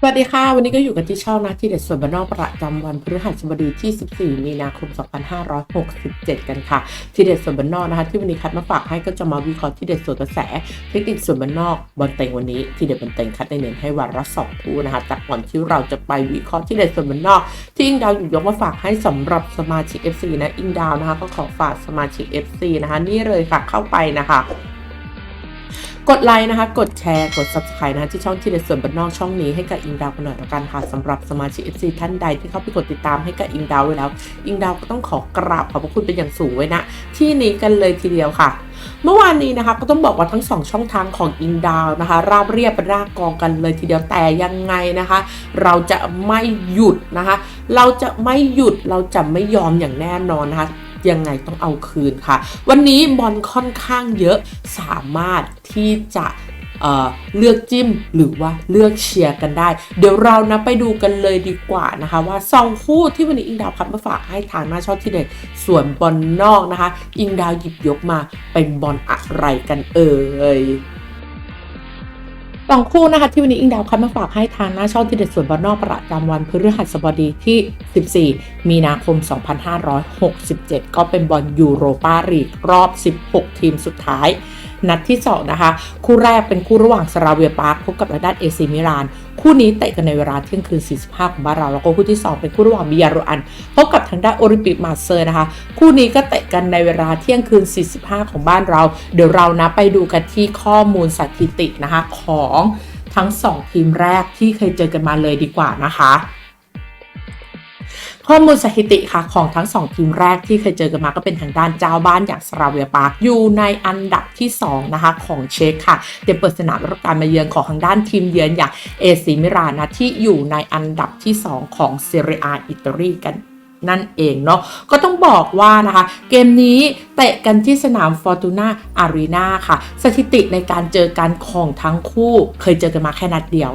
สวัสดีค่ะ วันนี้ก็อยู่กันที่ช่องนะที่เด็ดส่วนบ้านนอกประจำวันพฤหัสบดีที่ 14 มีนาคม 2567 กันค่ะที่เด็ดส่วนบ้านนอกนะคะ ที่วันนี้คัดมาฝากให้ก็จะมาวิเคราะห์ที่เด็ดส่วนกระแสเทคนิคส่วนบ้านนอกบอลเต็งวันนี้ที่เด็ดบอลเต็งคัดในเน้นให้วันละสองคู่นะคะแต่ก่อนที่เราจะไปวิเคราะห์ที่เด็ดส่วนบ้านนอก ที่อิงดาวอยู่ยกมาฝากให้สำหรับสมาชิก FC นะอิงดาวนะคะก็ขอฝากสมาชิก FC นะคะนี่เลยค่ะเข้าไปนะคะ กดไลค์นะคะ กดแชร์ กด subscribe นะคะที่ช่องที่เด็ดส่วนบนนอกช่องนี้ให้กับอิงดาวกันหน่อยละกันค่ะสำหรับสมาชิก FC ท่านใดที่เข้าไปกดติดตามให้กับอิงดาวไว้แล้ว อิงดาวก็ต้องขอกราบขอบพระคุณเป็นอย่างสูงไว้นะ ที่นี้กันเลยทีเดียวค่ะ เมื่อวานนี้นะคะก็ต้องบอกว่าทั้งสองช่องทางของอิงดาวนะคะ ราบเรียบเป็นรากกองกันเลยทีเดียวแต่ยังไงนะคะ เราจะไม่หยุดนะคะ เราจะไม่หยุดเราจะไม่ยอมอย่างแน่นอนนะคะ ยังไงต้องเอาคืนค่ะ วันนี้บอลค่อนข้างเยอะสามารถที่จะเเลือกจิ้มหรือว่าเลือกเชียร์กันได้ เดี๋ยวเรานะไปดูกันเลยดีกว่านะคะว่าสองคู่ที่วันนี้อิงดาวคัดมาฝากให้ทางหน้าชองที่เด็ดส่วนบอลนอกนะคะ อิงดาวหยิบยกมาเป็นบอลอะไรกันเอ่ย สองคู่นะคะที่วันนี้อิงดาวคัดมาฝากให้ทางหน้าช่องที่เด็ดส่วนบอลนอกประจำวันพฤหัสบดีที่ 14 มีนาคม 2567 ก็เป็นบอลยูโรปาลีกรอบ 16 ทีมสุดท้าย นัดที่ 2 นะคะ คู่แรกเป็นคู่ระหว่างสราเวียปาร์คพบกับทางด้านเอซิมิลาน คู่นี้เตะกันในเวลาเที่ยงคืน 45 ของบ้านเรา แล้วก็คู่ที่ 2 เป็นคู่ระหว่างบิยารุอันพบกับทางด้านโอลิมปิกมาเซอร์นะคะ คู่นี้ก็เตะกันในเวลาเที่ยงคืน 45 ของบ้านเรา เดี๋ยวเรานะไปดูกันที่ข้อมูลสถิตินะคะของทั้ง 2 ทีมแรกที่เคยเจอกันมาเลยดีกว่านะคะ ข้อมูลสถิติค่ะของทั้ง 2 ทีมแรกที่เคยเจอกันมาก็เป็นทางด้านเจ้าบ้านอย่างสราเวียปาร์คอยู่ในอันดับที่ 2 นะคะของเช็คค่ะเตรียมเปิดสนามรับการมาเยือนของทางด้านทีมเยือนอย่างเอซิมิรานนะที่อยู่ในอันดับที่ 2 ของเซเรียอิตาลีกันนั่นเองเนาะก็ต้องบอกว่านะคะ เกมนี้เตะกันที่สนามฟอร์ตูนาอารีนาค่ะ สถิติในการเจอกันของทั้งคู่เคยเจอกันมาแค่นัดเดียว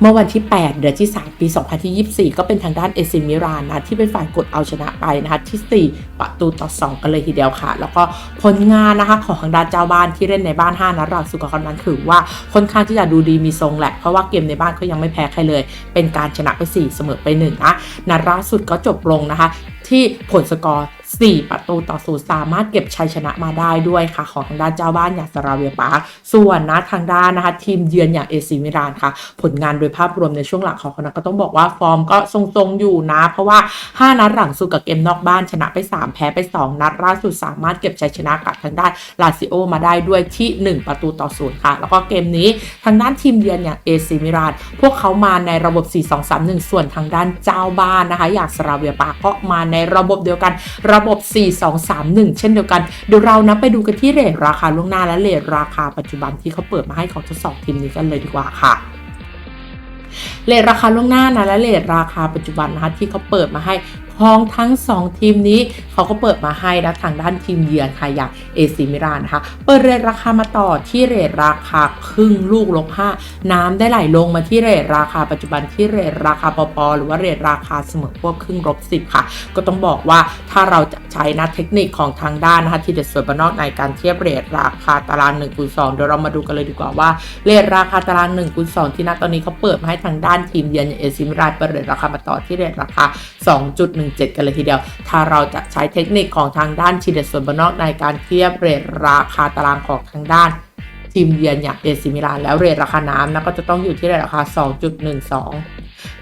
เมื่อวันที่ 8 เดือนที่ 3 ปี 2024 ก็เป็นทางด้านเอซิมิรานนะที่เป็นฝ่ายกดเอาชนะไปนะคะที่ 4 ประตูต่อ 2 กันเลยทีเดียวค่ะ แล้วก็ผลงานนะคะของทางด้านเจ้าบ้านที่เล่นในบ้าน 5นัดหลังสุดของนั้นถือว่าค่อนข้างที่จะดูดีมีทรงแหละ เพราะว่าเกมในบ้านเขายังไม่แพ้ใครเลย เป็นการชนะไป 4 เสมอไป1นะนัดล่าสุดก็จบลงนะคะ ที่ผลสกอร์ 4 ประตูต่อศูนย์สามารถเก็บชัยชนะมาได้ด้วยค่ะของทางด้านเจ้าบ้านอย่างสราเวียปาร์คส่วนนะทางด้านนะคะทีมเยือนอย่างเอซิมิรานค่ะ ผลงานโดยภาพรวมในช่วงหลังของเขานะก็ต้องบอกว่าฟอร์มก็ทรงๆอยู่นะ เพราะว่า 5 นัดหลังสุดกับเกมนอกบ้านชนะไป 3 แพ้ไป 2 นัดล่าสุดสามารถเก็บชัยชนะกับทางด้านลาซิโอมาได้ด้วยที่ 1 ประตูต่อศูนย์ค่ะ แล้วก็เกมนี้ทางด้านทีมเยือนอย่างเอซิมิรานพวกเขามาในระบบ 4-2-3-1 ส่วนทางด้านเจ้าบ้านนะคะ อย่างสราเวียปาร์คก็มาในระบบเดียวกันระบบ 4-2-3-1 เช่นเดียวกัน เดี๋ยวเรานะไปดูกันที่เรทราคาล่วงหน้าและเรทราคาปัจจุบันที่เขาเปิดมาให้ของทั้งสองทีมนี้กันเลยดีกว่าค่ะเรทราคาล่วงหน้านะและเรทราคาปัจจุบันนะคะที่เขาเปิดมาให้ ของทั้ง 2 ทีมนี้เขาก็เปิดมาให้นะทางด้านทีมเยือนค่ะอย่างเอซิมิรานนะคะ เปิดเรทราคามาต่อที่เรทราคาครึ่งลูกลบ5น้ำได้ไหลลงมาที่เรทราคาปัจจุบันที่เรทราคาปปหรือว่าเรทราคาเสมอพวกครึ่งลบ10 ค่ะ ก็ต้องบอกว่าถ้าเราจะใช้นะเทคนิคของทางด้านนะคะที่เด็ดส่วนบานอกในการเทียบเรทราคาตาราง1คูณ2เดี๋ยวเรามาดูกันเลยดีกว่าว่าเรทราคาตาราง1คูณ2ที่ณตอนนี้เขาเปิดมาให้ทางด้านทีมเยือนอย่างเอซิมิรานเปิดเรทราคามาต่อที่เรทราคา2.17 กันเลยทีเดียว ถ้าเราจะใช้เทคนิคของทางด้านชีเดส่วนบนนอกในการเทียบเรทราคาตารางของทางด้านทีมเยือนอย่างเอซิมิลานแล้วเรทราคาน้ำนะก็จะต้องอยู่ที่เรทราคา 2.12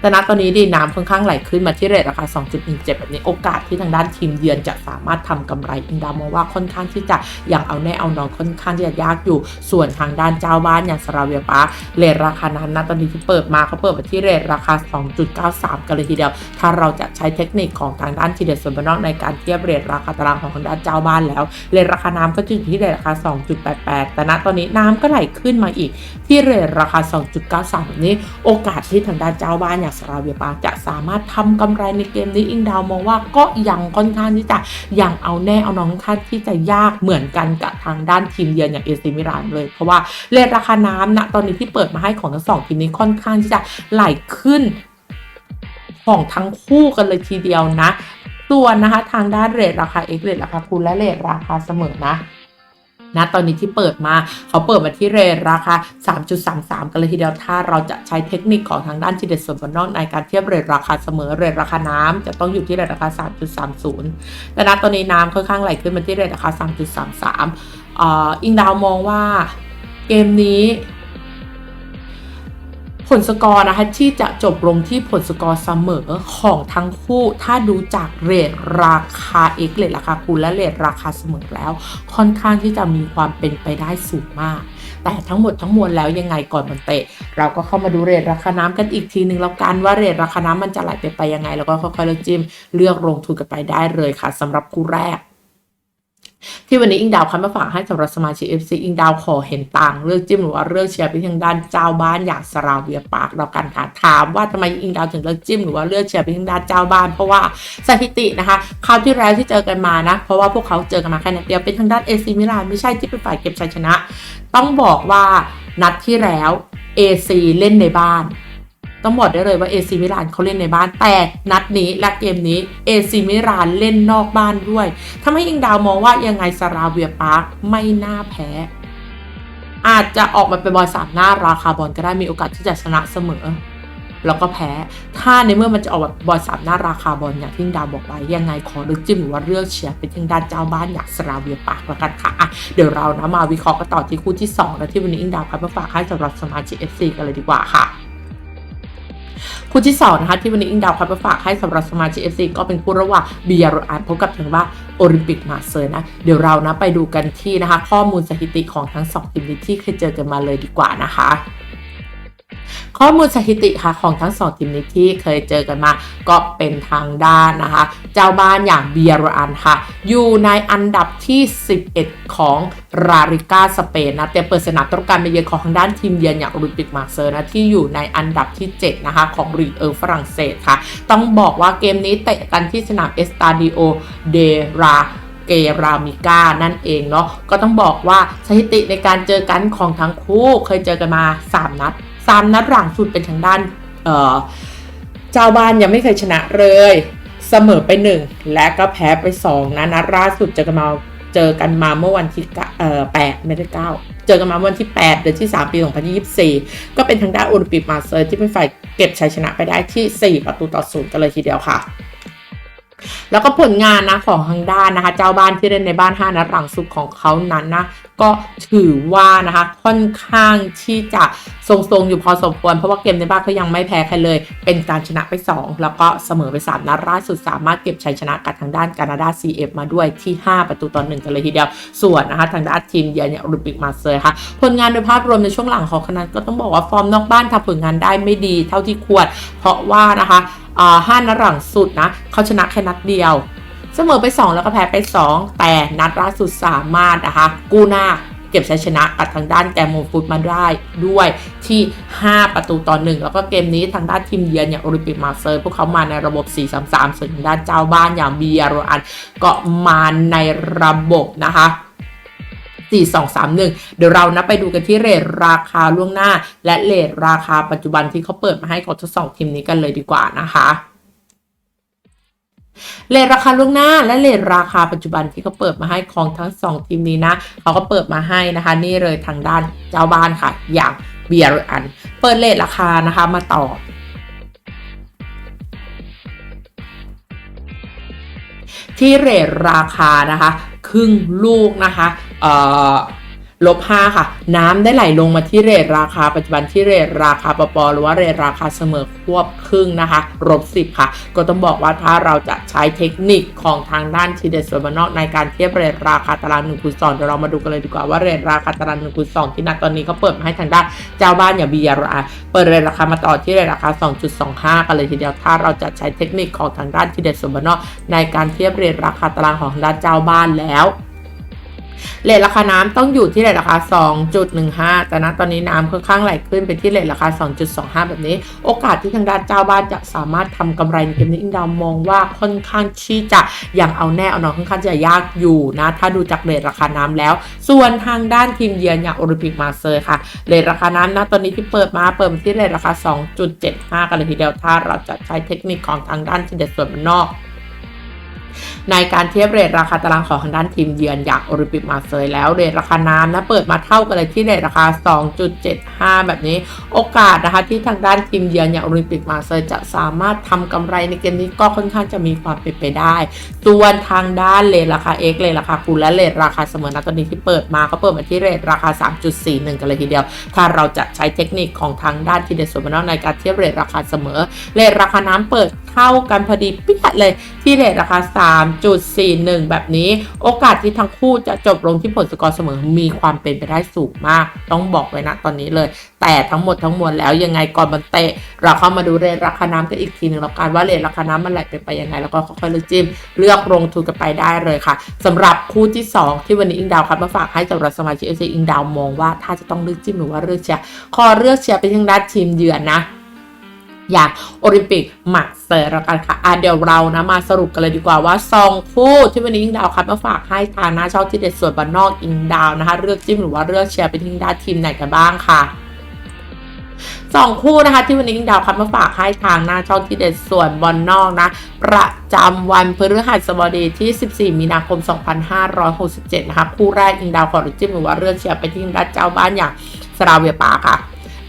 แต่ณตอนนี้ดีน้ำค่อนข้างไหลขึ้นมาที่เรทราคา 2.17 แบบนี้โอกาสที่ทางด้านทีมเยือนจะสามารถทำกำไรอินดามองว่าค่อนข้างที่จะยังเอาแน่เอานอนค่อนข้างที่จะยากอยู่ ส่วนทางด้านเจ้าบ้านอย่างสราเวียปาเรทราคาน้ำณตอนนี้ที่เปิดมาเขาเปิดมาที่เรทราคา 2.93 กันเลยทีเดียว ถ้าเราจะใช้เทคนิคของทางด้านทีเด็ดส่วนบนนอกในการเทียบเรทราคาตารางของทางด้านเจ้าบ้านแล้วเรทราคาน้ำก็จะอยู่ที่เรทราคา 2.88 แต่ณตอนนี้น้ำก็ไหลขึ้นมาอีกที่เรทราคา 2.93แบบนี้ โอกาสที่ทางด้านเจ้าบ้านอย่างสราเวียปาจะสามารถทำกำไรในเกมนี้อิงดาวมองว่าก็ยังค่อนข้างที่จะยังเอาแน่เอานอนค่อนที่จะยากเหมือนกันกับทางด้านทีมเยือนอย่างเอซิมิรานเลย เพราะว่าเรทราคาน้ำณตอนนี้ที่เปิดมาให้ของทั้งสองทีมนี้ค่อนข้างที่จะไหลขึ้นของทั้งคู่กันเลยทีเดียวนะ ส่วนนะคะทางด้านเรทราคา X เรทราคาคูณและเรทราคาเสมอนะ นะตอนนี้ที่เปิดมาเขาเปิดมาที่เรทราคา 3.33 กันเลยทีเดียวถ้าเราจะใช้เทคนิคของทางด้านจีเด็ดส่วนบนนอกในการเทียบเรทราคาเสมอเรทราคาน้ำจะต้องอยู่ที่เรทราคา 3.30 แต่ณตอนนี้น้ำค่อนข้างไหลขึ้นมาที่เรทราคา 3.33อ่าอิงดาวมองว่าเกมนี้ ผลสกอร์นะคะที่จะจบลงที่ผลสกอร์เสมอของทั้งคู่ถ้าดูจากเรทราคา x เรทราคาคูณและเรทราคาเสมอแล้ว ค่อนข้างที่จะมีความเป็นไปได้สูงมาก แต่ทั้งหมดทั้งมวลแล้วยังไงก่อนมันเตะ เราก็เข้ามาดูเรทราคาน้ำกันอีกทีหนึ่งแล้วกันว่าเรทราคาน้ำมันจะไหลไปไปยังไง แล้วก็ค่อยๆเลือกจิ้มเลือกลงทุนกันไปได้เลยค่ะสำหรับคู่แรก ที่วันนี้อิงดาวคันมาฝากให้สำหรับสมาชิก FC อิงดาวขอเห็นต่างเลือกจิ้มหรือว่าเลือกเชียร์ไปทางด้านเจ้าบ้านอย่างสราเวียปากเรากันค่ะถามว่าทำไมอิงดาวถึงเลือกจิ้มหรือว่าเลือกเชียร์ไปทางด้านเจ้าบ้าน เพราะว่าสถิตินะคะคราวที่แล้วที่เจอกันมานะเพราะว่าพวกเขาเจอกันมาแค่นัดเดียวเป็นทางด้านเอซีมิลานไม่ใช่ที่เป็นฝ่ายเก็บชัยชนะ ต้องบอกว่านัดที่แล้ว AC เล่นในบ้าน ต้องบอกได้เลยว่า AC มิลานเขาเล่นในบ้านแต่นัดนี้และเกมนี้ AC มิลานเล่นนอกบ้านด้วยทำให้อิงดาวมองว่ายังไงสราเวียปาร์คไม่น่าแพ้อาจจะออกมาเป็นบอลสามหน้าราคาบอลก็ได้มีโอกาสที่จะชนะเสมอ แล้วก็แพ้ ถ้าในเมื่อมันจะออกแบบบอลสามหน้าราคาบอลอย่างที่อิงดาวบอกไว้ยังไงขอเลือกจิ้มหรือว่าเลือกเชียร์เป็นทางด้านเจ้าบ้านอย่างสราเวียปาร์คแล้วกันค่ะอะเดี๋ยวเรานะมาวิเคราะห์กันต่อที่คู่ที่2และที่วันนี้อิงดาวพัดมาฝากให้สำหรับสมาชิก FC กันเลยดีกว่าค่ะ คู่ที่2นะคะที่วันนี้อิงดาวพัดมาฝากให้สำหรับสมาชิก FC ก็เป็นคู่ระหว่างเบียร์อันพบกับทางว่าโอลิมปิกมาเซอร์นะ เดี๋ยวเรานะไปดูกันที่นะคะ ข้อมูลสถิติของทั้งสองทีมที่เคยเจอกันมาเลยดีกว่านะคะ ข้อมูลสถิติค่ะของทั้งสองทีมนี้ที่เคยเจอกันมา ก็เป็นทางด้านนะคะ เจ้าบ้านอย่างเบียร์อันค่ะ อยู่ในอันดับที่ 11 ของราริกาสเปนนะแต่เปิดสนามต้องการมาเยือนของทางด้านทีมเยือนอย่างโอลิมปิกมาเซอร์นะที่อยู่ในอันดับที่ 7 นะคะ ของลีกเออฝรั่งเศสค่ะ ต้องบอกว่าเกมนี้เตะกันที่สนามเอสตาดิโอเดราเกรามิก้านั่นเองเนาะก็ต้องบอกว่าสถิติในการเจอกันของทั้งคู่เคยเจอกันมา 3 นัด 3นัดหลังสุดเป็นทางด้านเอ่อเจ้าบ้านยังไม่เคยชนะเลย เสมอไป1และก็แพ้ไป2นะนัดล่าสุดเจอกันมาเจอกันมาเมื่อวันที่เก้าเอ่อ8ไม่ได้9เจอกันมาวันที่ 8 เดือนที่ 3 ปี 2024 ก็เป็นทางด้านโอลิมปิกมาสเตอร์ที่เป็นฝ่ายเก็บชัยชนะไปได้ที่ 4 ประตูต่อศูนย์กันเลยทีเดียวค่ะ แล้วก็ผลงานนะของทางด้านนะคะ เจ้าบ้านที่เล่นในบ้าน5นัดหลังสุดของเขานั้นนะก็ถือว่านะคะค่อนข้างที่จะทรงๆอยู่พอสมควร เพราะว่าเกมในบ้านเขายังไม่แพ้ใครเลย เป็นการชนะไป 2 แล้วก็เสมอไป 3นัดล่าสุดสามารถเก็บชัยชนะกับทางด้านแคนาดา CF มาด้วยที่ 5 ประตูต่อหนึ่งกันเลยทีเดียว ส่วนนะคะทางด้านทีมเยือนเนี่ยโอลิมปิกมาเซอร์ค่ะผลงานโดยภาพรวมในช่วงหลังของคณะก็ต้องบอกว่าฟอร์มนอกบ้านทำผลงานได้ไม่ดีเท่าที่ควร เพราะว่านะคะ อ่าห้านัดหลังสุดนะเขาชนะแค่นัดเดียว เสมอไป 2 แล้วก็แพ้ไป 2 แต่นัดล่าสุดสามารถนะคะ กู้หน้าเก็บชัยชนะกับทางด้านแกมโมฟุตมาได้ด้วยที่ 5 ประตูต่อ1แล้วก็เกมนี้ทางด้านทีมเยือนอย่างโอลิมปิกมาเซอร์พวกเขามาในระบบ 4-3-3 ส่วนทางด้านเจ้าบ้านอย่างเบียโรอันก็มาในระบบนะคะ 4231 เดี๋ยวเรานะไปดูกันที่เรทราคาล่วงหน้า และเรทราคาปัจจุบันที่เขาเปิดมาให้ของทั้งสองทีมนี้กันเลยดีกว่านะคะเลทราคาล่วงหน้าและเลทราคาปัจจุบันที่เขาเปิดมาให้ของทั้งสองทีมนี้นะเขาก็เปิดมาให้นะคะ นี่เลยทางด้านเจ้าบ้านค่ะ อย่างเบียร์อัน เปิดเลทราคานะคะมาต่อที่เรทราคานะคะ ครึ่งลูกนะคะ ลบ5ค่ะ น้ำได้ไหลลงมาที่เรทราคาปัจจุบันที่เรทราคาปปหรือว่าเรทราคาเสมอควบครึ่งนะคะลบ10 ค่ะ ก็ต้องบอกว่าถ้าเราจะใช้เทคนิคของทางด้านทีเดสโซบานอกในการเทียบเรทราคาตาราง1คูณ2เดี๋ยวเรามาดูกันเลยดีกว่าว่าเรทราคาตาราง1คูณ2ที่นัดตอนนี้เขาเปิดมาให้ทางด้านเจ้าบ้านอย่างบีอาร์เปิดเรทราคามาต่อที่เรทราคา 2.25 กันเลยทีเดียวถ้าเราจะใช้เทคนิคของทางด้านทีเดสโซบานอกในการเทียบเรทราคาตารางของทางด้านเจ้าบ้านแล้ว เลทราคาน้ำต้องอยู่ที่เลทราคา 2.15 แต่ณตอนนี้น้ำค่อนข้างไหลขึ้นไปที่เลทราคา 2.25 แบบนี้ โอกาสที่ทางด้านเจ้าบ้านจะสามารถทำกำไรในเกมนี้อิงดาวมองว่าค่อนข้างที่จะอย่างเอาแน่เอานอนค่อนข้างจะยากอยู่นะ ถ้าดูจากเลทราคาน้ำแล้ว ส่วนทางด้านทีมเยือนอย่างโอลิมปิกมาเซอร์ค่ะเลทราคาน้ำนะตอนนี้ที่เปิดมาเปิดมที่เลทราคา 2.75 กันเลยทีเดียวถ้าเราจะใช้เทคนิคของทางด้านที่เด็ดส่วนนอก ในการเทียบเรทราคาตารางของทางด้านทีมเยือนอย่างโอลิมปิกมาเซยแล้วเรทราคาน้ำนะเปิดมาเท่ากันเลยที่เรทราคา 2.75 แบบนี้ โอกาสนะคะที่ทางด้านทีมเยือนอย่างโอลิมปิกมาเซยจะสามารถทำกำไรในเกมนี้ก็ค่อนข้างจะมีความเป็นไปได้ ส่วนทางด้านเลทราคา X เลทราคาคูณและเลทราคาเสมอนะตอนนี้ที่เปิดมาก็เปิดมาที่เรทราคา 3.41 กันเลยทีเดียว ถ้าเราจะใช้เทคนิคของทางด้านทีเด็ดส่วนบนอกในการเทียบเรทราคาเสมอ เรทราคาน้ำเปิดเท่ากันพอดีเปี้ยเลยที่เรทราคา 3 3.41 แบบนี้ โอกาสที่ทั้งคู่จะจบลงที่ผลสกอร์เสมอมีความเป็นไปได้สูงมาก ต้องบอกไว้นะตอนนี้เลย แต่ทั้งหมดทั้งมวลแล้วยังไงก่อนมันเตะ เราเข้ามาดูเรทราคาน้ำกันอีกทีหนึ่งแล้วกันว่าเรทราคาน้ำมันไหลไปไปยังไง แล้วก็ค่อยๆเลือกจิ้มเลือกลงทุนกันไปได้เลยค่ะสำหรับคู่ที่ 2 ที่วันนี้อิงดาวครับมาฝากให้สำหรับสมาชิกเอฟซีอิงดาวมองว่าถ้าจะต้องเลือกจิ้มหรือว่าเลือกเชียร์ขอเลือกเชียร์ไปทางด้านทีมเยือนนะ อย่างโอลิมปิกหมักเซอร์แล้วกันค่ะอะเดี๋ยวเรานะมาสรุปกันเลยดีกว่าว่าซองคู่ที่วันนี้อิงดาวครับมาฝากให้ทางหน้าช่องที่เด็ดส่วนบ้านนอกอิงดาวนะคะเลือกจิ้มหรือว่าเลือกเชียร์ไปที่ด้านทีมไหนกันบ้างค่ะสองคู่นะคะที่วันนี้อิงดาวครับมาฝากให้ทางหน้าช่องที่เด็ดส่วนบอลนอกนะ ประจำวันพฤหัสบดีที่ 14 มีนาคม 2567 นะคะคู่แรกอิงดาวขอรือจิ้มหรือว่าเลือกเชียร์ไปที่ด้านเจ้าบ้านอย่างสราเวียปาค่ะ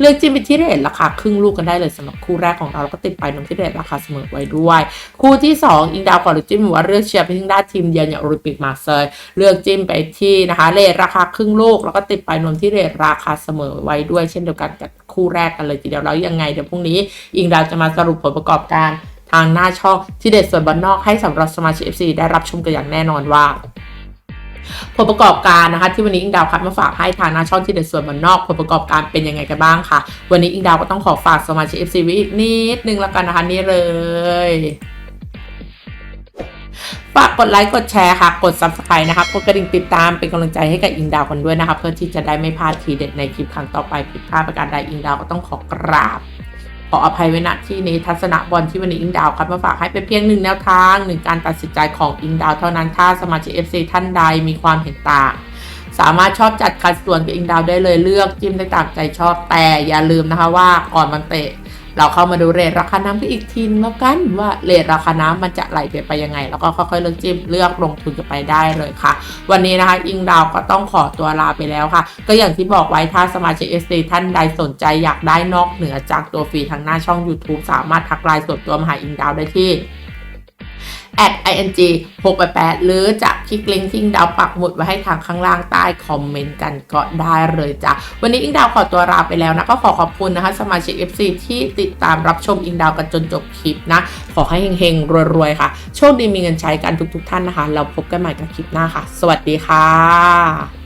เลือกจิ้มไปที่เรทราคาครึ่งลูกกันได้เลยสำหรับคู่แรกของเราแล้วก็ติดไปนมที่เรทราคาเสมอไว้ด้วย คู่ที่ 2 อิงดาวขอหรือจิ้มว่าเลือกเชียร์ไปที่ด้านทีมเยือนอย่างโอลิมปิกมาเซยเลือกจิ้มไปที่นะคะเรทราคาครึ่งลูกแล้วก็ติดไปนมที่เรทราคาเสมอไว้ด้วย เช่นเดียวกันกับคู่แรกกันเลยทีเดียวแล้วยังไงเดี๋ยวพรุ่งนี้ อิงดาวจะมาสรุปผลประกอบการทางหน้าช่องที่เด็ดส่วนบอลนอกให้สำหรับสมาชิก FC ได้รับชมกันอย่างแน่นอนว่า ผลประกอบการนะคะ ที่วันนี้อิงดาวคัดมาฝากให้ทางหน้าช่องที่เด็ดส่วนมันนอกผลประกอบการเป็นยังไงกันบ้างค่ะ วันนี้อิงดาวก็ต้องขอฝากสมาชิก FC ไว้อีกนิดนึงแล้วกันนะคะนี่เลยฝากกดไลค์กดแชร์ค่ะ กด subscribe นะคะกดกระดิ่งติดตามเป็นกำลังใจให้กับอิงดาวกันด้วยนะคะเพื่อที่จะได้ไม่พลาดทีเด็ดในคลิปครั้งต่อไปผิดพลาดประการใดอิงดาวก็ต้องขอกราบ ออภัยไว้ณที่นี้ทัศนะบอลที่วันนี้อิงดาวครับมาฝากให้เป็นเพียงหนึ่งแนวทางหนึ่งการตัดสินใจของอิงดาวเท่านั้นถ้าสมาชิก FC ท่านใดมีความเห็นต่าง สามารถชอบจัดคัดส่วนกับอิงดาวได้เลยเลือกจิ้มได้ตามใจชอบแต่อย่าลืมนะคะว่าก่อนมันเตะ เราเข้ามาดูเรทราคาน้ำกันอีกทีนึงแล้วกันว่าเรทราคาน้ำมันจะไหลไปไปยังไง แล้วก็ค่อยๆเลือกจิ้มเลือกลงทุนกันไปได้เลยค่ะ วันนี้นะคะอิงดาวก็ต้องขอตัวลาไปแล้วค่ะ ก็อย่างที่บอกไว้ถ้าสมาชิกเอสท่านใดสนใจอยากได้นอกเหนือจากตัวฟรีทางหน้าช่อง YouTube สามารถทักไลน์ส่วนตัวมาหาอิงดาวได้ที่ at ing 688หรือจะคลิกลิงก์ที่อิงดาวปักหมุดไว้ให้ทางข้างล่างใต้คอมเมนต์กันก็ได้เลยจ้ะ วันนี้อิงดาวขอตัวลาไปแล้วนะ ก็ขอขอบคุณนะคะ สมาชิก FC ที่ติดตามรับชมอิงดาวกันจนจบคลิปนะ ขอให้เฮงๆ รวยๆ ค่ะ โชคดีมีเงินใช้กันทุกๆ ท่านนะคะ เราพบกันใหม่กับคลิปหน้าค่ะ สวัสดีค่ะ